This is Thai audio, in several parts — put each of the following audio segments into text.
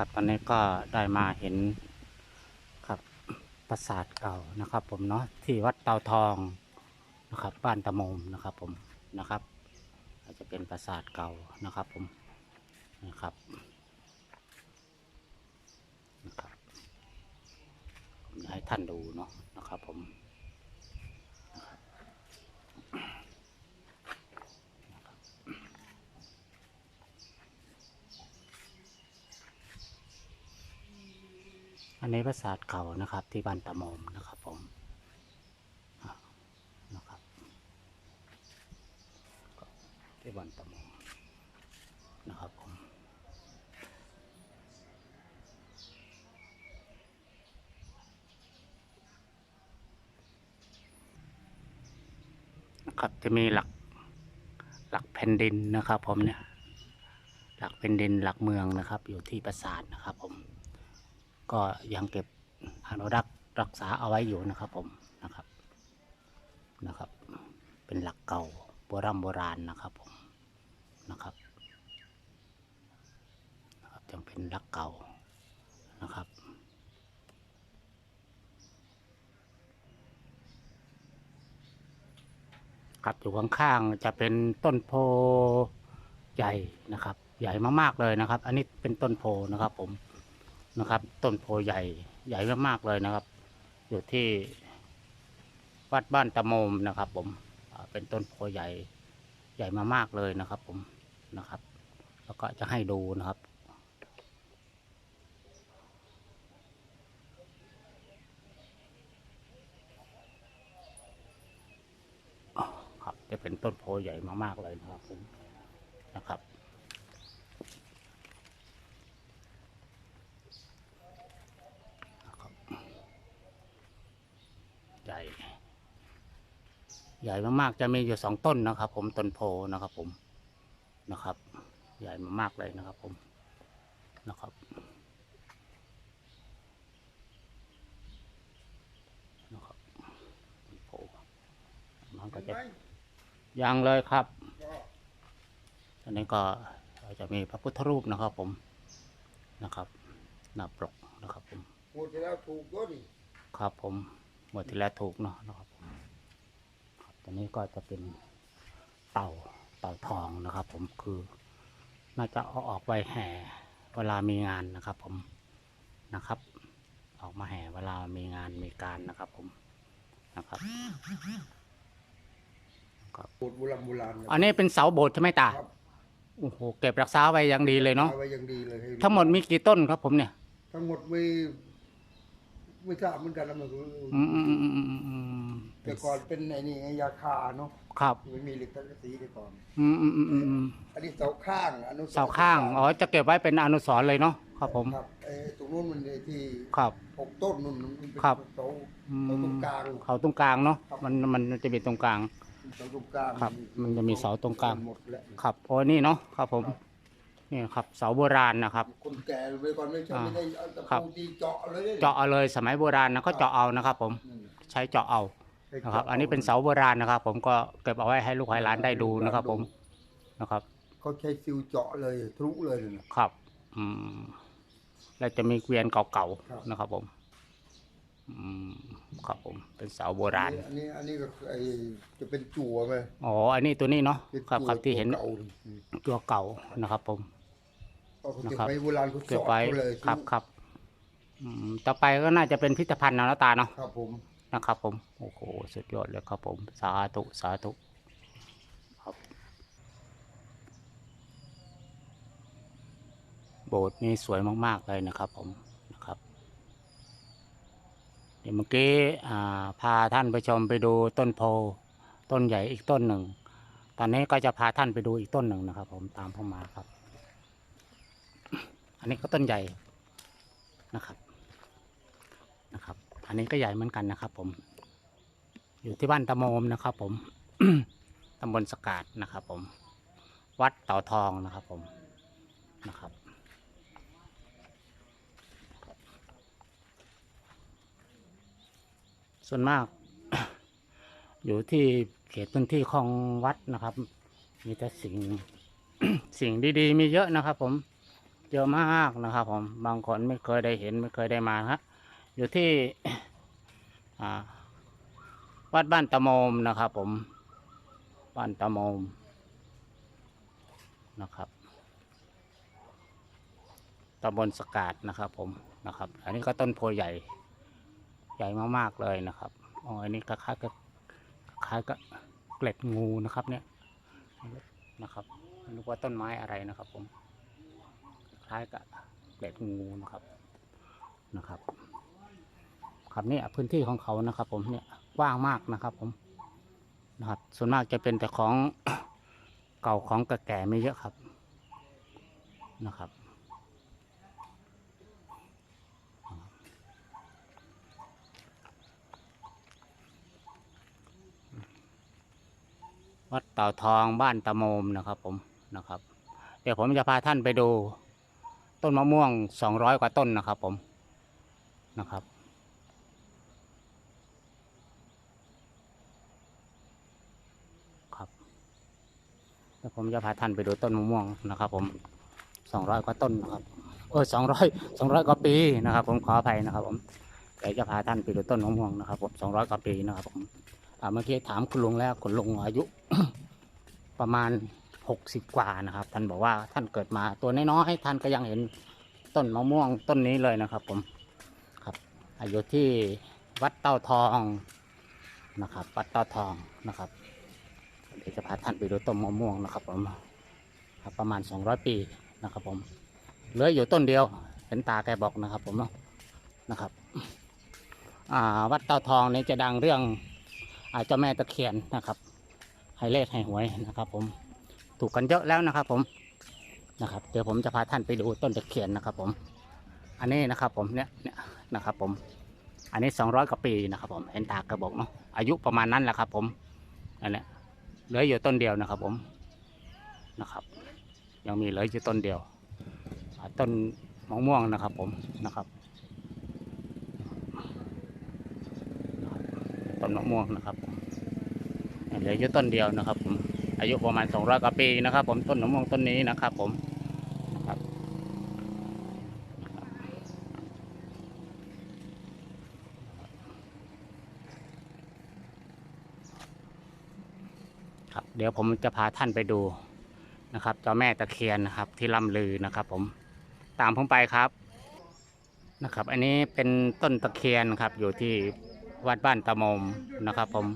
ครับตอนนี้ก็ได้มาเห็นครับปราสาทเก่านะครับ ผมเนาะที่วัดเตาทองนะครับ บ้านตะมมนะครับ ผมนะครับ อาจจะเป็นปราสาทเก่านะครับ ผมนะครับนะครับผมจะให้ท่านดูเนาะนะครับผมนะครับนะครับ อันนี้ปราสาทเก่านะครับ ที่บ้านตะโมมนะครับผมนะครับที่บ้านตะโมมนะครับผมนะครับจะมีหลักหลักแผ่นดินนะครับผมเนี่ยหลักแผ่นดินหลักเมืองนะครับ อยู่ที่ปราสาทนะครับผม ก็ยังเก็บอนุรักษ์รักษาเอาไว้อยู่นะครับผมนะครับนะครับ เป็นหลักเก่าโบราณโบราณนะครับผมนะครับนะครับยังเป็นหลักเก่านะครับครับอยู่ข้างๆจะเป็นต้นโพใหญ่นะครับ ใหญ่มากๆเลยนะครับ อันนี้เป็นต้นโพนะครับผม นะครับ ต้นโพใหญ่ใหญ่มากๆเลยนะครับ อยู่ที่วัดบ้านตะโมมนะครับ ผมเป็นต้นโพใหญ่ใหญ่มากๆเลยนะครับ ผมนะครับ แล้วก็จะให้ดูนะครับครับจะเป็นต้นโพใหญ่มากๆเลยนะครับผมนะครับ นะครับให ญ่ใหญ่มากๆ จะมีอยู่สองต้นนะครับ ผมต้นโพนะครับ ผมนะครับ ใหญ่มากๆเลยนะครับ ผมนะครับนะครับต้นโพมันก็จะยังเลยครับอันนี้ก็จะมีพระพุทธรูปนะครับ ผมนะครับหน้าปกนะครับผมหมดแล้วถูกก็ดิครับผม มดที่แล้วถูกเนาะนะครับผมครับตัวนี้ก็จะเป็นเต่าเต่าทองนะครับ ผมคือ น่าจะเอาออกไปแห่เวลามีงานนะครับ ผมนะครับ ออกมาแห่เวลามีงานมีการนะครับ ผมนะครับครับโบสถ์โบราณโบราณครับอันนี้เป็นเสาโบสถ์ใช่ไหมตาครับโอ้โหเก็บรักษาไว้อย่างดีเลยเนาะอไว้อย่างดีเลยให้ทั้งหมดมีกี่ต้นครับผมเนี่ย ทั้งหมดไม่ ไม่ทราบเหมือนกันนะมันก็อืมอืมอืมอืมอืมอืมแต่ก่อนเป็นไอ้นี่ไงยาคาเนาะครับไม่มีเหล็กตะกสีแต่ก่อนอืมอืมอืมอืมอืมอันนี้เสาข้างอนุสรณ์เสาข้างอ๋อจะเก็บไว้เป็นอนุสรณ์เลยเนาะครับผมครับไอ้ตรงนู้นมันไอ้ที่ครับ หกต้นนู่นมันเป็นครับ เสาอืเสาตรงมกลางเขาตรงกลางเนาะครับมันมันจะมีตรงกลาง เสาตรงกลางครับมันจะมีเสาตรงกลาง หมดแล้ว ครับโอ้นี่เนาะครับผม นี่ครับเสาโบราณนะครับ คนแก่ไปก่อนไม่ใช่อ่าไม่ได้เอาตะครับปูตีเจาะเลยเจาะเอาเลยสมัยโบราณนะก็เจาะเอานะครับ ผมนั่นน่ะใช้เจาะเอาให้นะครับจาะอันนี้เป็นเสาโบราณนะครับ ผมก็เก็บเอาไว้ให้ลูกให้หลานได้ดูนะครับ ผมนะครับเขาใช้ซิวเจาะเลยทะลุเลยนั่นน่ะครับ อืมแล้วจะมีเกวียนเก่าครับๆนะครับ ผม อืมครับผมเป็นเสาโบราณ อันนี้อันนี้ก็ไอจะเป็นจั่วไปอ๋อ อันนี้ตัวนี้เนาะเป็นครับจั่วครับที่เห็นตัวเก่าอืมตัวเก่านะครับ ผม เอาเขาเก็บนะครับไว้โบราณเขาเก็บสอดไว้เขาเลยครับครับอืมต่อไปก็น่าจะเป็นพิพิธภัณฑ์นะตาเนาะ ครับผม นะครับผม โอ้โห สุดยอดเลยครับผม สาธุ สาธุครับโบสถ์นี้สวยมากๆเลยนะครับผมนะครับ เดี๋ยวเมื่อกี้อ่าพาท่านไปชมไปดูต้นโพต้นใหญ่อีกต้นหนึ่ง ตอนนี้ก็จะพาท่านไปดูอีกต้นหนึ่งนะครับ ผมตามเข้ามาครับ อันนี้ก็ต้นใหญ่นะครับนะครับ อันนี้ก็ใหญ่เหมือนกันนะครับ ผม อยู่ที่บ้านตะโมมนะครับ ผมตำบลสกาดนะครับ ผม วัดเต่าทองนะครับ ผมนะครับส่วนมาก อยู่ที่เขตพื้นที่ของวัดนะครับ มีแต่สิ่งสิ่งดีๆ มีเยอะนะครับผม เยอะมากนะครับ ผมบางคนไม่เคยได้เห็นไม่เคยได้มาฮะอยู่ที่วัดบ้านตะโมมนะครับ ผมบ้านตะโมมนะครับตำบลสกาดนะครับ ผมนะครับ อันนี้ก็ต้นโพใหญ่ ใหญ่มากๆเลยนะครับอ๋ออันนี้คล้ายๆกับคล้ายกับเกล็ดงูนะครับเนี่ยนะครับไม่รู้ว่าต้นไม้อะไรนะครับผม คล้ายกับเกล็ดงูนะครับนะครับ ครับนี่พื้นที่ของเขานะครับ ผมเนี่ยกว้างมากนะครับ ผมนะครับ ส่วนมากจะเป็นแต่ของเก่าของแก่ๆไม่เยอะครับนะครับวัดเต่าทองบ้านตะโมมนะครับ ผมนะครับ เดี๋ยวผมจะพาท่านไปดู ต้นมะม่วงสองร้อยกว่าต้นนะครับผมนะครับ ครับเดี๋ยวผมจะพาท่านไปดูต้นมะม่วงนะครับ ผมสองร้อยกว่าต้นนะครับเออสองร้อยสองร้อยกว่าปีนะครับ ผมขออภัยนะครับ ผมเดี๋ยวจะพาท่านไปดูต้นมะม่วงนะครับ ผมสองร้อยกว่าปีนะครับผมเมื่อกี้ถามคุณลุงแล้วคุณลุงอายุ ประมาณ หกสิบกว่านะครับ ท่านบอกว่าท่านเกิดมาตัวน้อยๆท่านก็ยังเห็นต้นมะม่วงต้นนี้เลยนะครับ ผมครับอายุที่วัดเต้าทองนะครับ วัดเต้าทองนะครับเดี๋ยวจะพาท่านไปดูต้นมะม่วงนะครับ ผมครับประมาณ 200 ปีนะครับ ผมเหลืออยู่ต้นเดียวเห็นตาแกบอกนะครับ ผมเนาะนะครับวัดเต้าทองนี้จะดังเรื่องอาเจ้าแม่ตะเคียนนะครับให้เลขให้หวยนะครับ ผม ถูกกันเยอะแล้วนะครับ ผมนะครับ เดี๋ยวผมจะพาท่านไปดูต้นตะเคียนนะครับ ผม อันนี้นะครับ ผมเนี่ยเนี่ยนะครับ ผม อันนี้200กว่าปีนะครับ ผมเห็นตากระบอกเนาะอายุประมาณนั้นแหละครับ ผมอันเนี้ยเหลืออยู่ต้นเดียวนะครับ ผมนะครับ ยังมีเหลืออยู่ต้นเดียวต้นมะม่วงนะครับ ผมนะครับต้นมะม่วงนะครับเหลืออยู่ต้นเดียวนะครับ ผม อายุประมาณ 200กว่าปีนะครับ ผมต้นมะม่วงต้นนี้นะครับ ผมครับครับ เดี๋ยวผมจะพาท่านไปดูนะครับเจ้าแม่ตะเคียนนะครับ ที่ล่ำลือนะครับ ผมตามผมไปครับนะครับ อันนี้เป็นต้นตะเคียนครับอยู่ที่วัดบ้านตะมมนะครับ ผม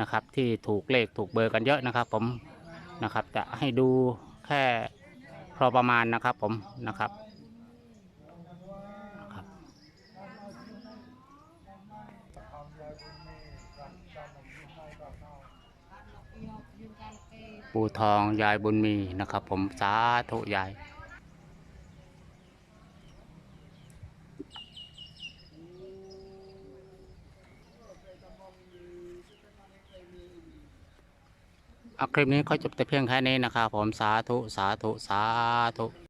นะครับ ที่ถูกเลขถูกเบอร์กันเยอะนะครับ ผมนะครับ จะให้ดูแค่พอประมาณนะครับ ผมนะครับครับปูทองยายบุญมีนะครับ ผมสาธุยาย คลิปนี้เขาจบแต่เพียงแค่นี้นะครับผมสาธุสาธุสาธุ